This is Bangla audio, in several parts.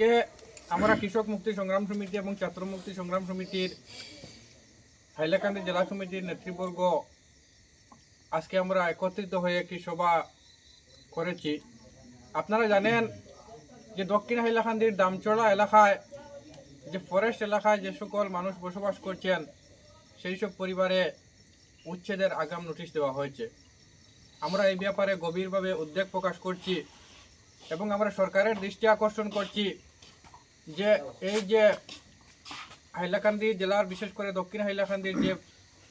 আজকে আমরা কৃষক মুক্তি সংগ্রাম সমিতি এবং ছাত্র মুক্তি সংগ্রাম সমিতির হাইলাকান্দি জেলা সমিতির নেতৃবর্গ আজকে আমরা একত্রিত হয়ে একটি সভা করেছি। আপনারা জানেন যে দক্ষিণ হাইলাকান্দির দামচড়া এলাকায়, যে ফরেস্ট এলাকায় যে সকল মানুষ বসবাস করছেন, সেই সব পরিবারে উচ্ছেদের আগাম নোটিশ দেওয়া হয়েছে। আমরা এই ব্যাপারে গভীরভাবে উদ্বেগ প্রকাশ করছি এবং আমরা সরকারের দৃষ্টি আকর্ষণ করছি। যে এই যে হাইলাকান্দি জেলার, বিশেষ করে দক্ষিণ হাইলাকান্দির যে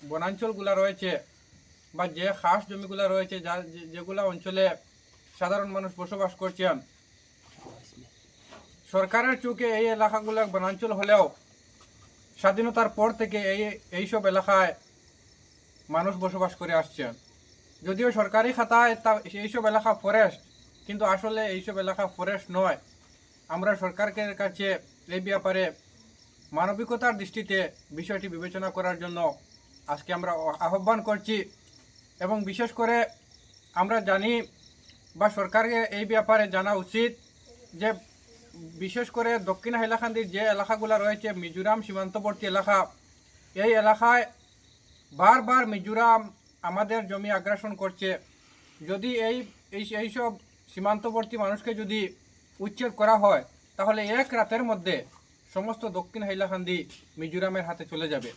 বনাঞ্চলগুলো রয়েছে বা যে খাস জমিগুলো রয়েছে, যা যেগুলো অঞ্চলে সাধারণ মানুষ বসবাস করছেন, সরকারের চোখে এই এলাকাগুলো বনাঞ্চল হলেও স্বাধীনতার পর থেকে এই এইসব এলাকায় মানুষ বসবাস করে আসছেন। যদিও সরকারি খাতায় তা এইসব এলাকা ফরেস্ট কিন্তু আসলে এইসব এলাকা ফরেস্ট নয়। আমরা সরকারকে কাছে এই ব্যাপারে মানবিকতার দৃষ্টিতে বিষয়টি বিবেচনা করার জন্য আজকে আমরা আহ্বান করছি এবং বিশেষ করে আমরা জানি বা সরকারকে এই ব্যাপারে জানা উচিত যে বিশেষ করে দক্ষিণ হাইলাকান্দির যে এলাকাগুলো রয়েছে, মিজোরাম সীমান্তবর্তী এলাকা, এই এলাকায় বারবার মিজোরাম আমাদের জমি আগ্রাসন করছে। যদি এই এই, এইসব সীমান্তবর্তী মানুষকে যদি উচ্ছেদ করা হয়, তাহলে এক রাতের মধ্যে সমস্ত দক্ষিণ হাইলাকান্দি মিজোরামের হাতে চলে যাবে।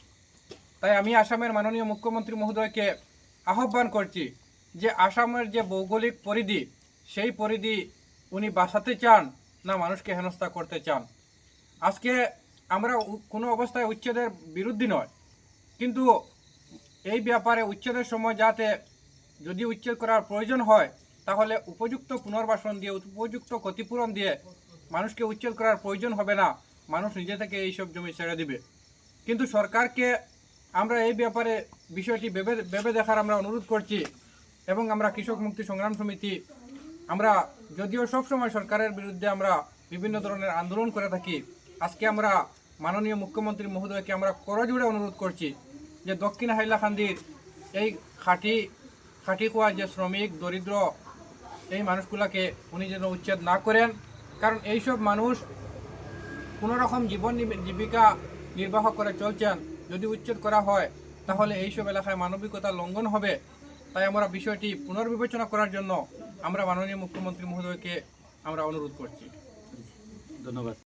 তাই আমি আসামের মাননীয় মুখ্যমন্ত্রী মহোদয়কে আহ্বান করছি যে আসামের যে ভৌগোলিক পরিধি, সেই পরিধি উনি বাঁচাতে চান না মানুষকে হেনস্থা করতে চান। আজকে আমরা কোনো অবস্থায় উচ্ছেদের বিরুদ্ধে নয়, কিন্তু এই ব্যাপারে উচ্ছেদের সময় যাতে যদি উচ্ছেদ করার প্রয়োজন হয় তাহলে উপযুক্ত পুনর্বাসন দিয়ে, উপযুক্ত ক্ষতিপূরণ দিয়ে মানুষকে উচ্ছেদ করার প্রয়োজন হবে না। মানুষ নিজে থেকে এইসব জমি ছেড়ে দিবে। কিন্তু সরকারকে আমরা এই ব্যাপারে বিষয়টি ভেবে ভেবে দেখার আমরা অনুরোধ করছি এবং আমরা কৃষক মুক্তি সংগ্রাম সমিতি, আমরা যদিও সবসময় সরকারের বিরুদ্ধে আমরা বিভিন্ন ধরনের আন্দোলন করে থাকি, আজকে আমরা মাননীয় মুখ্যমন্ত্রী মহোদয়কে আমরা করজোড়ে অনুরোধ করছি যে দক্ষিণ হাইলাকান্দির এই খাঁটি খাঁটি খোয়া যে শ্রমিক, দরিদ্র এই মানুষগুলোকে উনি যেন উচ্ছেদ না করেন। কারণ এইসব মানুষ কোনো রকম জীবন জীবিকা নির্বাহ করে চলছেন। যদি উচ্ছেদ করা হয়, তাহলে এইসব এলাকায় মানবিকতা লঙ্ঘন হবে। তাই আমরা বিষয়টি পুনর্বিবেচনা করার জন্য আমরা মাননীয় মুখ্যমন্ত্রী মহোদয়কে আমরা অনুরোধ করছি। ধন্যবাদ।